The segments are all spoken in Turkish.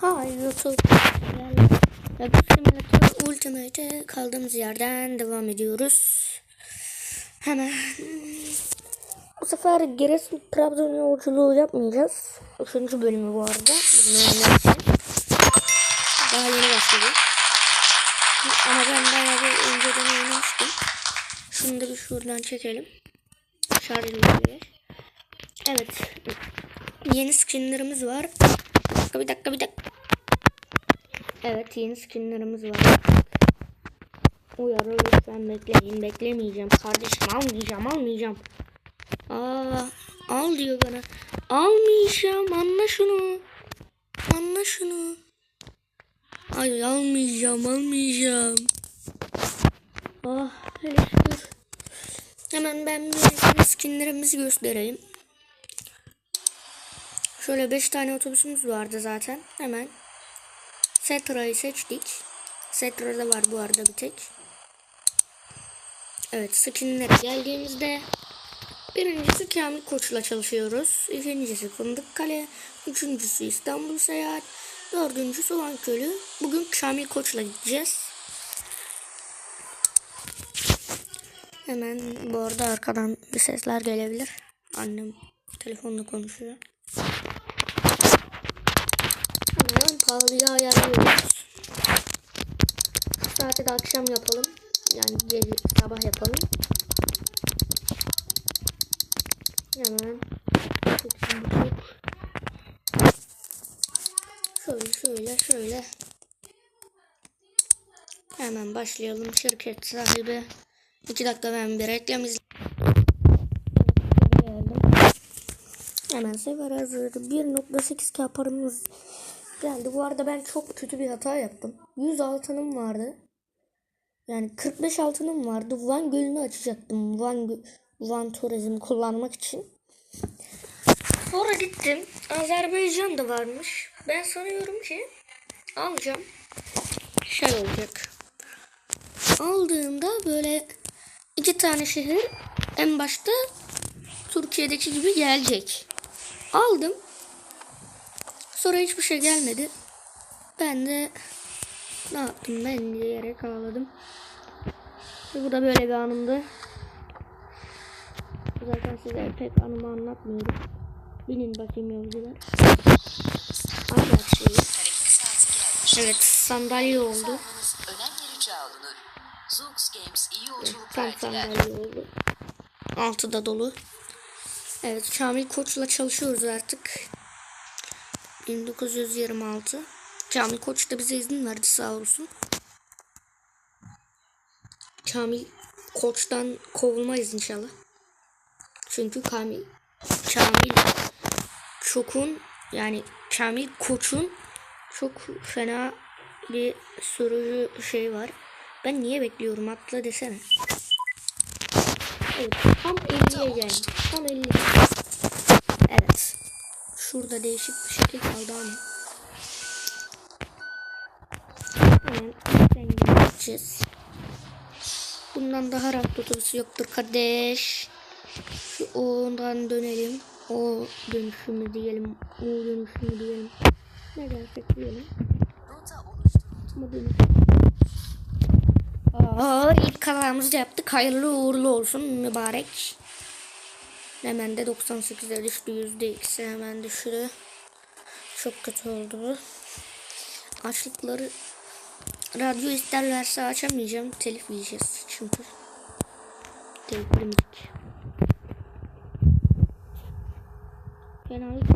Hi YouTube. Rapid Simulator Ultimate'e kaldığımız yerden devam ediyoruz. Hemen bu sefer Giresun Trabzon yolculuğu yapmayacağız. Üçüncü bölümü bu arada. Daha yeni başladık. Ama ben bayağı bir önceden oynamıştım. Şunu da bir şuradan çekelim. Şarj ediyor. Evet. Yeni skinlerimiz var. Dakika bir dakika bir dakika. Evet yeni skinlerimiz var. Uyarı lütfen bekleyin. Beklemeyeceğim kardeşim almayacağım almayacağım. Aa, al diyor bana. Almayacağım anla şunu. Anla şunu. Ay almayacağım almayacağım. Ah hele. Hemen ben bir skinlerimizi göstereyim. Şöyle 5 tane otobüsümüz vardı zaten. Hemen Setra'yı seçtik. Setra'da var bu arada bir tek. Evet skinlere geldiğimizde birincisi Kamil Koç'la çalışıyoruz. İkincisi Fındık Kale. Üçüncüsü İstanbul Seyahat. Dördüncüsü Van Kölü. Bugün Kamil Koç'la gideceğiz. Hemen bu arada arkadan bir sesler gelebilir. Annem telefonla konuşuyor. Pahalıya ayarlıyoruz. Saati de akşam yapalım. Yani gece sabah yapalım. Hemen. Şöyle şöyle şöyle. Hemen başlayalım. Şirket sahibi. İki dakika ben bir reklam izle. Hemen sefer hazırladı. 1.8k paramız geldi. Bu arada ben çok kötü bir hata yaptım. 100 altınım vardı. Yani 45 altınım vardı. Van Gölü'nü açacaktım. Van, Van Turizm kullanmak için. Sonra gittim. Azerbaycan da varmış. Ben sanıyorum ki alacağım. Şey olacak. Aldığımda böyle iki tane şehir en başta Türkiye'deki gibi gelecek. Aldım. Sonra hiçbir şey gelmedi. Ben de ne yaptım ben diyerek ağladım. Bu da böyle bir anımdı. Zaten size pek anımı anlatmıyorum. Binin bakayım yolcular. Evet sandalye oldu. Yolculuklar Tam sandalye oldu. Altı da dolu. Evet Kamil Koç'la çalışıyoruz artık. 1926. Kamil Koç da bize izin verdi sağ olsun. Kamil Koç'tan kovulmayız inşallah. Çünkü Kamil Kamil Çok'un yani Kamil Koç'un çok fena bir sürücü şey var. Ben niye bekliyorum atla desene. Evet tam 50'ye geldim. Tam 50. Evet. Şurada değişik bir şekil kaldı ama. Hemen rengine gideceğiz. Bundan daha rahat otobüsü yoktur kardeş. Şu ondan dönelim. O dönüşümü diyelim. O dönüşümü diyelim. Ne dersek diyelim. Ama dönüş. Aa, ilk kazamızı yaptık. Hayırlı uğurlu olsun mübarek. Hemen de 98'e düştü. %2'si hemen düştü. Çok kötü oldu. Açlıkları radyo isterlerse açamayacağım. Telif yiyeceğiz çünkü. Telifli müzik. Fenalık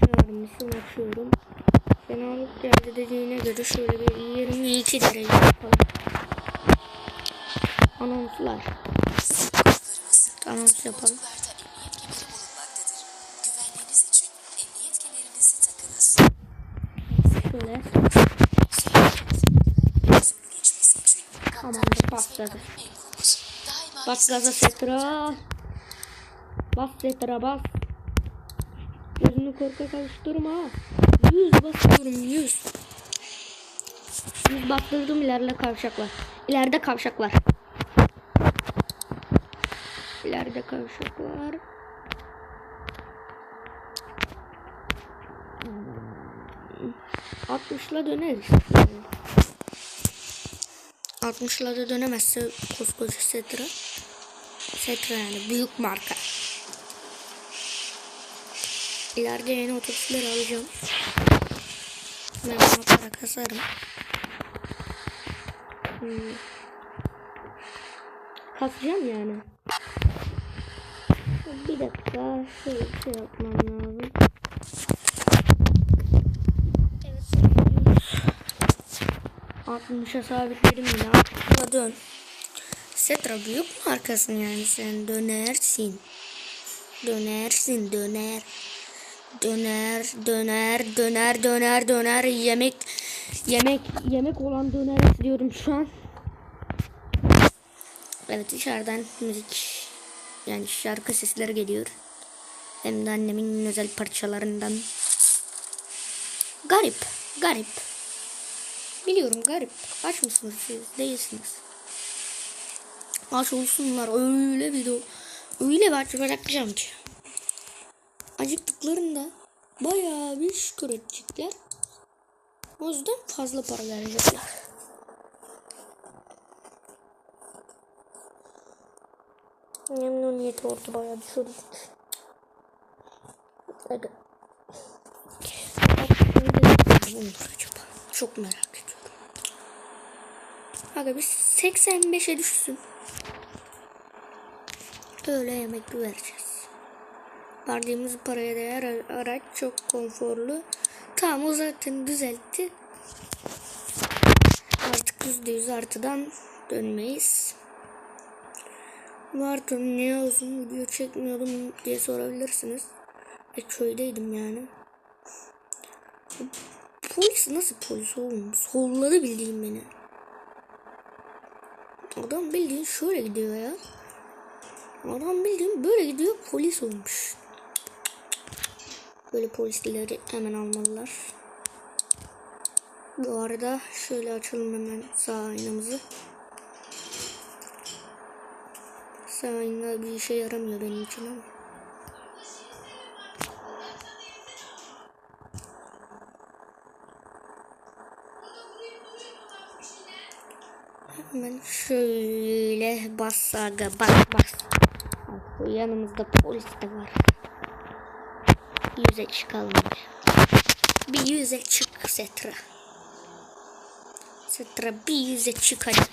Şarmısını açıyorum. Fenalık geldi dediğine göre şöyle bir 22 derece yapalım. Anonslar. Kemerinizi takınız. Şöyle. Tamamdır daima Bas gaza Setra. Bas Setra bas. Gözünü korkak alıştırma. Yüz basıyorum yüz. Yüz bastırdım ileride kavşak var. İleride kavşak var. İleride kavşak var. 60'la döneriz. Yani. 60'la da dönemezse koskoca Setra. Setra yani büyük marka. İleride yeni otobüsleri alacağım. Ben ona para kasarım. Hmm. Kasacağım yani. Bir dakika şöyle bir şey yapmam lazım. Evet. 60'a sabitledim yine. 60'a dön. Setra büyük markasın yani sen dönersin. Dönersin döner. Döner, döner, döner, döner, döner, yemek, yemek, yemek olan döner istiyorum şu an. Evet dışarıdan müzik, yani şarkı sesleri geliyor. Hem de annemin özel parçalarından. Garip, garip. Biliyorum garip. Aç mısınız siz? Değilsiniz. Aç olsunlar öyle bir de öyle bir aç bırakacağım ki acıktıklarında bayağı bir şükür edecekler. O yüzden fazla para verecekler. Memnuniyet orada bayağı düşürdük. Çok merak ediyorum. Aga biz 85'e düşsün. Öyle yemek vereceğiz. Verdiğimiz paraya değer ara- araç çok konforlu. Tamam o zaten düzeltti. Artık %100 artıdan dönmeyiz. Vardı niye uzun video çekmiyordum diye sorabilirsiniz. E köydeydim yani. Polis nasıl polis oğlum? Solladı bildiğin beni. Adam bildiğin şöyle gidiyor ya. Adam bildiğin böyle gidiyor polis olmuş. Böyle polisleri hemen almalılar. Bu arada şöyle açalım hemen sağ aynamızı. Ayna bir işe yaramıyor benim için ama. Hemen şöyle bas aga bas bas. Yanımızda polis de var. Yüze çıkalım. Bir yüze çık Setra. Setra bir yüze çık hadi.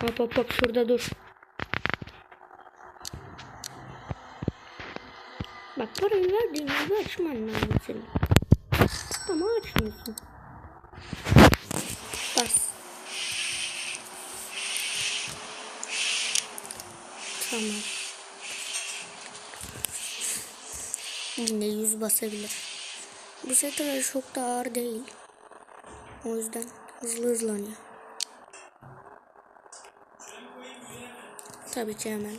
Hop hop hop şurada dur. Parayı verdiğimizde açman lazım senin. Ama açmıyorsun. Bas. Tamam. Yine yüz basabilir. Bu sefer çok da ağır değil. O yüzden hızlı hızlanıyor. Tabii ki hemen.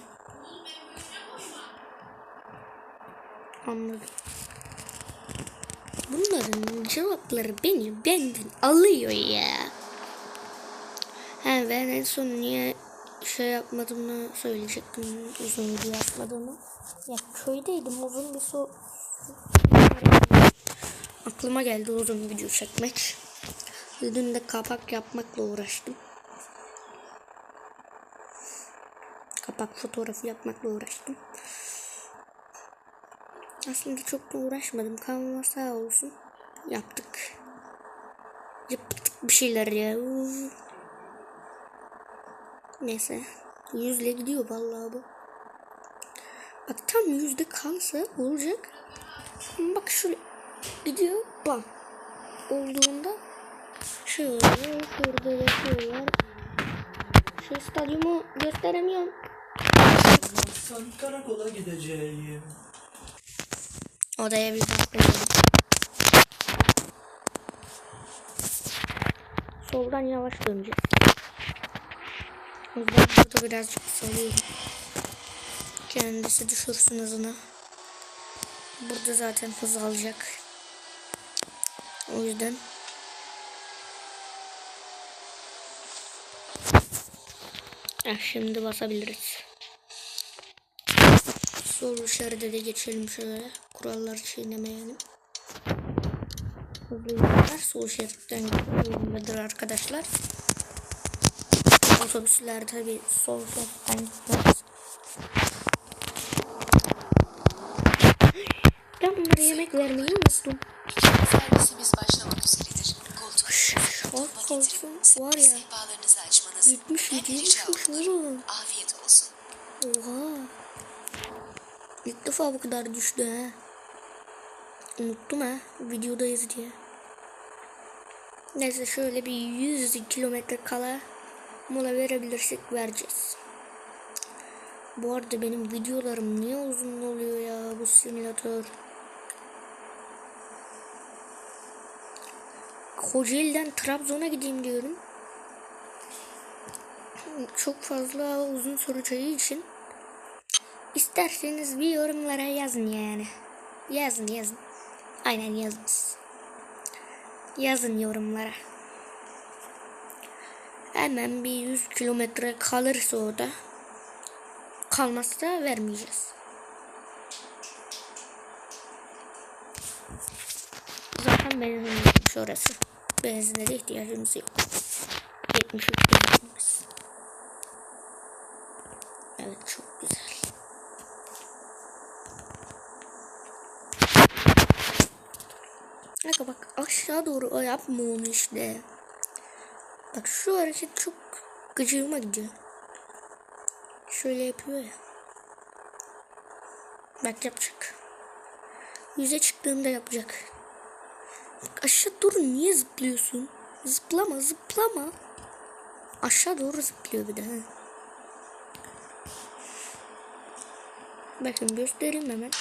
Anladım. Bunların cevapları beni benden alıyor ya. He ben en son niye şey yapmadığımı söyleyecektim. Uzun video yapmadığımı. Ya köydeydim uzun bir so Aklıma geldi uzun video çekmek. Dün de kapak yapmakla uğraştım. Kapak fotoğrafı yapmakla uğraştım. Aslında çok da uğraşmadım. Kanva sağ olsun. Yaptık. Yaptık bir şeyler ya. Uf. Neyse. Yüzle gidiyor vallahi bu. Bak tam yüzde kalsa olacak. Bak şöyle gidiyor. Bam. Olduğunda oluyor. Şurada yapıyorlar. Şu stadyumu gösteremiyorum. Sen karakola gideceğim. Odaya bir bakıyorum. Soldan yavaş döneceğiz. Yüzden burada birazcık salıyorum. Kendisi düşürsün hızını. Burada zaten hız alacak. O yüzden Ah, şimdi basabiliriz. Sol şeride de geçelim şöyle. Kuralları çiğnemeyelim. hızlı gidenler sol şeritten gidiyorlar arkadaşlar. Otobüsler tabi sol şeritten gitmez. Ben bunlara yemek vermeyi unuttum. Servisimiz başlamak üzeredir. Az kalsın getirip var ya. Gitmiş önemli gidiyor rica gitmiş olunur. oğlum. Afiyet olsun. Oha. İlk defa bu kadar düştü ha. Unuttum ha. Videodayız diye. Neyse şöyle bir 100 kilometre kala mola verebilirsek vereceğiz. Bu arada benim videolarım niye uzun oluyor ya bu simülatör. Kocaeli'den Trabzon'a gideyim diyorum. Çok fazla uzun süreceği için İsterseniz bir yorumlara yazın yani. Yazın yazın. Aynen yazınız. Yazın yorumlara. Hemen bir 100 kilometre kalırsa o da kalmazsa vermeyeceğiz. Zaten benzinmiş orası. Benzine de ihtiyacımız yok. 73 benzinimiz. Evet çok güzel. Kanka bak aşağı doğru yapma onu işte. Bak şu hareket çok gıcığıma gidiyor. Şöyle yapıyor ya. Bak yapacak. Yüze çıktığında yapacak. Bak aşağı doğru niye zıplıyorsun? Zıplama zıplama. Aşağı doğru zıplıyor bir de. ha. Bakın göstereyim hemen.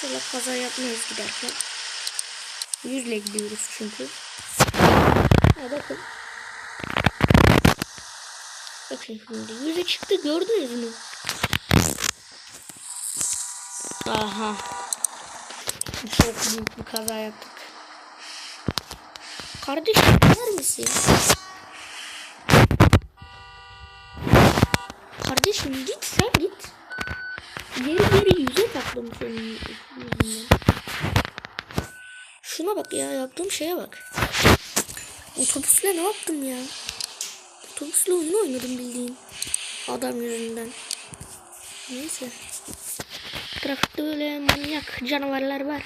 Şöyle kaza yapmayız giderken. Yüzle gidiyoruz çünkü. Ha bakın. Bakın şimdi yüze çıktı gördünüz mü? Aha. Çok büyük bir kaza yaptık. Kardeşim gider misin? Kardeşim git sen git. Geri geri yüze taktım senin yüzünden. Şuna bak ya yaptığım şeye bak. Otobüsle ne yaptım ya? Otobüsle oyun oynadım bildiğin. Adam yüzünden. Neyse. Trafikte öyle manyak canavarlar var.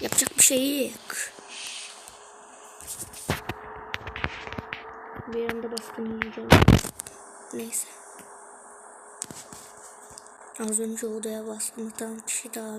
Yapacak bir şey yok. Bir anda bastım yiyeceğim. Neyse. Az önce odaya bastım. Tam kişi daha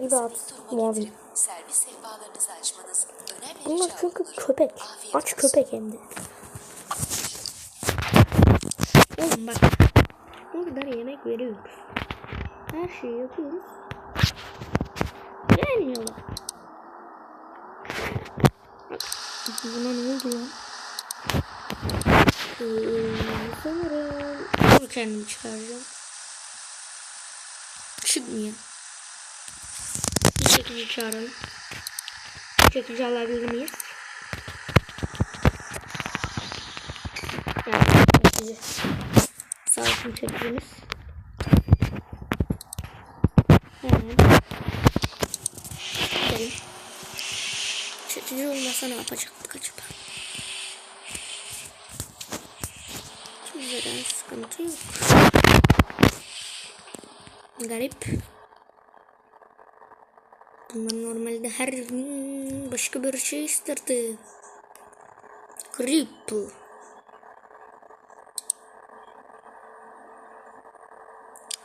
gibi at. Mavi. Bunlar çünkü köpek. Aç köpek hem de. Oğlum bak. Kadar yemek veriyoruz. Her şeyi yapıyoruz. Gelmiyorlar. Bak, Buna ne oldu lan? Ee, sanırım bunu kendim çıkaracağım. Çıkmıyor. Şekilde çağıralım. Çekici alabilir miyiz? Evet, çekici. Sağ olsun çekicimiz. Hemen. Gidelim. Çekici olmasa ne yapacaktık acaba? Kimseden sıkıntı yok. Garip. Bunlar normalde her başka bir şey isterdi. Cripple.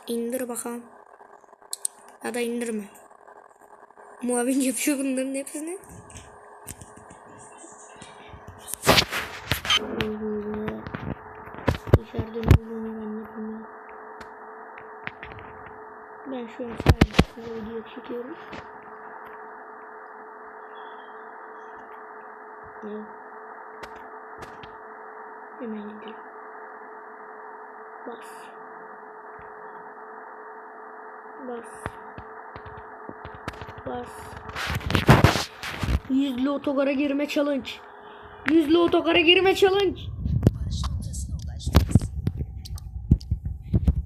İndir bakalım. Ya da indirme. Muavin yapıyor bunların hepsini. Bas. Bas. Yüzlü otogara girme challenge. Yüzlü otogara girme challenge.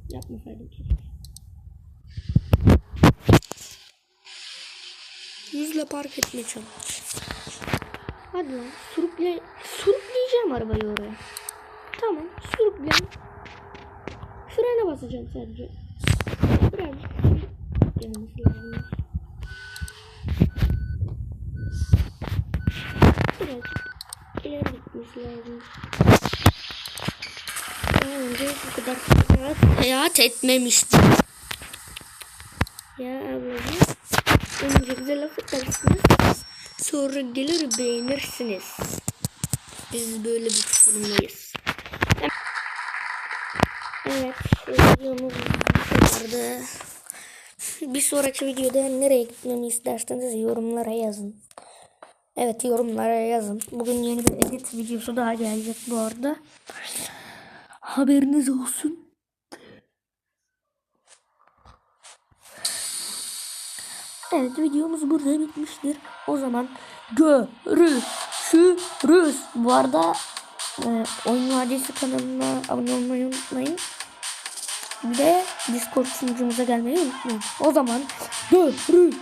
Yapmasaydım keşke. Yüzle park etme challenge. Hadi lan sürükle, sürükleyeceğim arabayı oraya. Tamam sürükle. Frene basacağım sadece. Birazcık gelmesi lazım. Birazcık ileri gitmesi lazım. Daha önce bu kadar seyahat, etmemiştim. Ya ablacığım. Önce güzel laf edersiniz. Sonra gelir beğenirsiniz. Biz böyle bir firmayız. Evet. Videomuz kadardı. Bir sonraki videoda nereye gitmemi isterseniz yorumlara yazın. Evet yorumlara yazın. Bugün yeni bir edit videosu daha gelecek bu arada. Haberiniz olsun. Evet videomuz burada bitmiştir. O zaman görüşürüz. Bu arada e, Oyun Vadisi kanalına abone olmayı unutmayın. Bir de Discord sunucumuza gelmeyi unutmayın. O zaman görüşürüz.